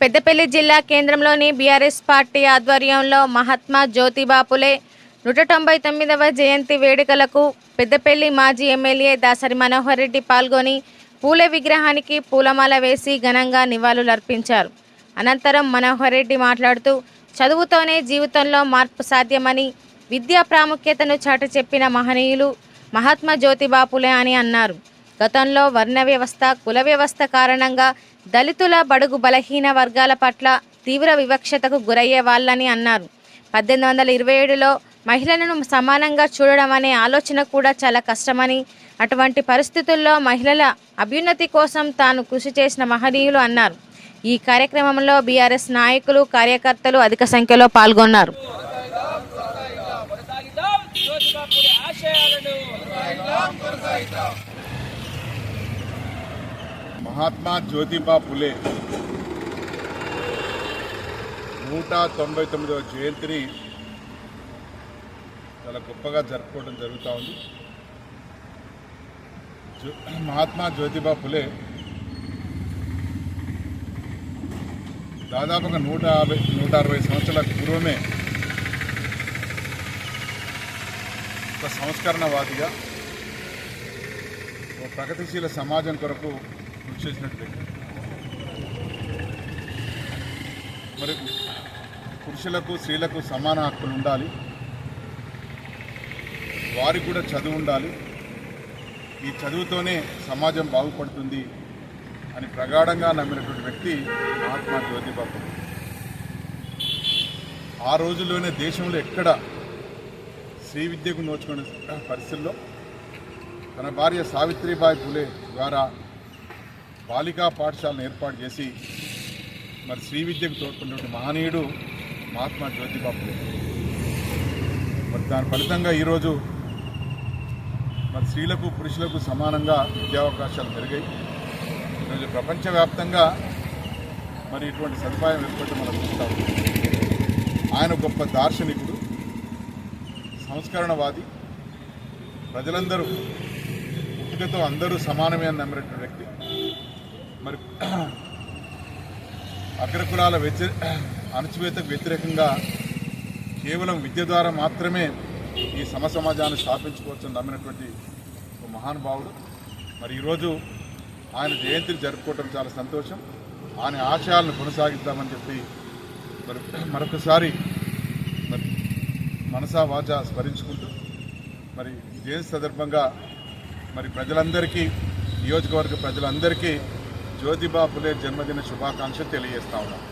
పెద్దపల్లి జిల్లా కేంద్రంలోని BRS party ఆధ్వర్యంలో మహాత్మా జ్యోతిబాపులే నూట తొంభై తొమ్మిదవ జయంతి వేడుకలకు పెద్దపల్లి మాజీ ఎమ్మెల్యే దాసరి మనోహర్ రెడ్డి పాల్గొని పూలే విగ్రహానికి పూలమాల వేసి ఘనంగా నివాళులర్పించారు. అనంతరం మనోహర్ రెడ్డి మాట్లాడుతూ చదువుతోనే జీవితంలో మార్పు సాధ్యమని విద్యా ప్రాముఖ్యతను చాట చెప్పిన మహనీయులు మహాత్మా జ్యోతిబాపులే అని అన్నారు. గతంలో వర్ణ వ్యవస్థ కుల వ్యవస్థ కారణంగా దళితుల బడుగు బలహీన వర్గాల పట్ల తీవ్ర వివక్షతకు గురయ్యే వాళ్ళని అన్నారు. పద్దెనిమిది వందల ఇరవై ఏడులో మహిళలను సమానంగా చూడడం అనే ఆలోచన కూడా చాలా కష్టమని అటువంటి పరిస్థితుల్లో మహిళల అభ్యున్నతి కోసం తాను కృషి చేసిన మహనీయులు అన్నారు. ఈ కార్యక్రమంలో బీఆర్ఎస్ నాయకులు కార్యకర్తలు అధిక సంఖ్యలో పాల్గొన్నారు. కొనసాగిద్దాం ఆశయాలను మహాత్మా జ్యోతిబా పులే నూట తొంభై తొమ్మిదవ జయంతిని చాలా గొప్పగా జరుపుకోవడం జరుగుతూ ఉంది. జ్యో- మహాత్మా జ్యోతిబా పులే దాదాపుగా నూట యాభై నూట అరవై సంవత్సరాల పూర్వమే ఒక సంస్కరణవాదిగా ఒక ప్రగతిశీల సమాజం కొరకు కృషి చేసినట్టు మరి పురుషులకు స్త్రీలకు సమాన హక్కులు ఉండాలి. వారికి కూడా చదువు ఉండాలి. ఈ చదువుతోనే సమాజం బాగుపడుతుంది అని ప్రగాఢంగా నమ్మినటువంటి వ్యక్తి మహాత్మా జ్యోతిబాబు ఆ రోజుల్లోనే దేశంలో ఎక్కడ స్త్రీ విద్యకు నోచుకునే పరిస్థితుల్లో తన భార్య సావిత్రిబాయి ఫులే ద్వారా బాలికా పాఠశాలను ఏర్పాటు చేసి మరి శ్రీ విద్యకు తోడ్పడినటువంటి మహనీయుడు మహాత్మా జ్యోతిబాబు మరి దాని ఫలితంగా ఈరోజు మరి స్త్రీలకు పురుషులకు సమానంగా విద్యావకాశాలు పెరిగాయి. ఈరోజు ప్రపంచవ్యాప్తంగా మరి ఇటువంటి సదుపాయం ఏర్పడి మనం చూస్తాం ఆయన గొప్ప దార్శనికుడు సంస్కరణవాది. ప్రజలందరూ పుట్టుకతో అందరూ సమానమే అని నమ్మినటువంటి వ్యక్తి. మరి అగ్రకులాల వ్యతిరే అణచివేతకు వ్యతిరేకంగా కేవలం విద్య ద్వారా మాత్రమే ఈ సమ సమాజాన్ని స్థాపించుకోవచ్చని నమ్మినటువంటి ఒక మహానుభావుడు. మరి ఈరోజు ఆయన జయంతిని జరుపుకోవటం చాలా సంతోషం. ఆయన ఆశయాలను కొనసాగిద్దామని చెప్పి మరి మరొకసారి మరి మనసా వాచ స్మరించుకుంటూ మరి జయంతి సందర్భంగా మరి ప్రజలందరికీ నియోజకవర్గ ప్రజలందరికీ జ్యోతిబాపులే జన్మదిన శుభాకాంక్షలు తెలియజేస్తా ఉన్నాం.